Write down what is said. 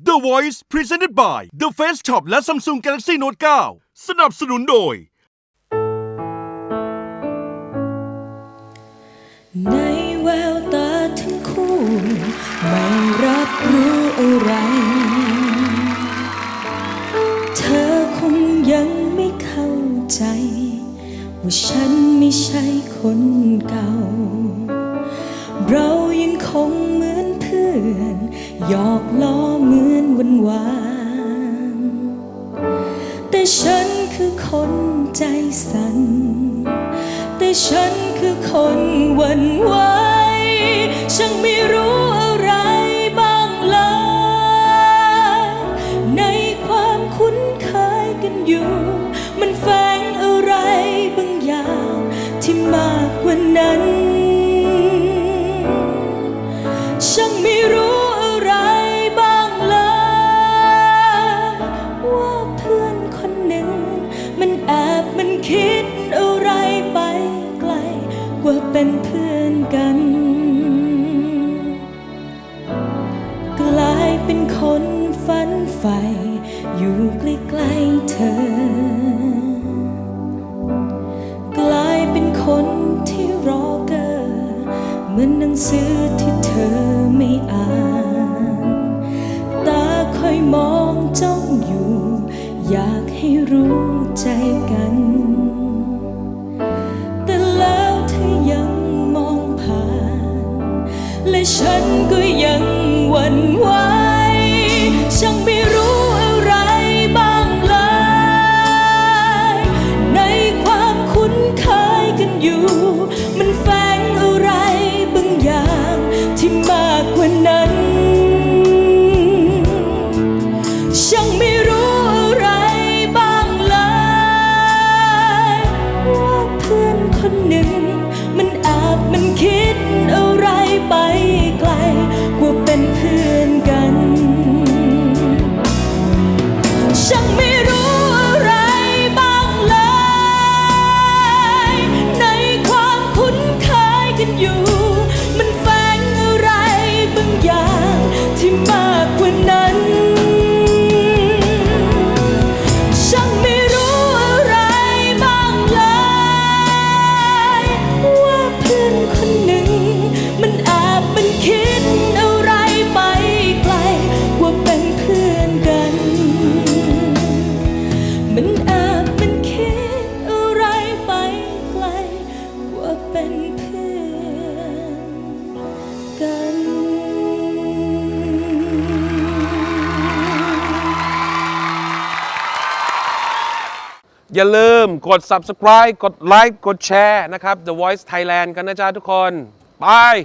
The Voice Presented by The Face Shop และ Samsung Galaxy Note 9 สนับสนุนโดย ในแววตาทั้งคู่ ไม่รับรู้อะไร เธอคงยังไม่เข้าใจ ว่าฉันไม่ใช่คนเก่า เรายังคงเหมือนเพื่อนหยอกล้อ สั่นแต่ฉันคือคนหวันไหว เป็นคนฝันใฝ่อยู่ใกล้ๆเธอ กลายเป็นคนที่รอเกอเหมือนหนังสือที่เธอไม่อ่าน ตาคอยมองจ้องอยู่ อยากให้รู้ใจกันแต่แล้วเธอยังมองผ่านและฉันก็ยังหวั่นไหว ที่มา ที่ม อย่าลืมกด subscribe กดไลค์กดแชร์นะครับ The Voice Thailand กันนะจ๊ะทุกคน บาย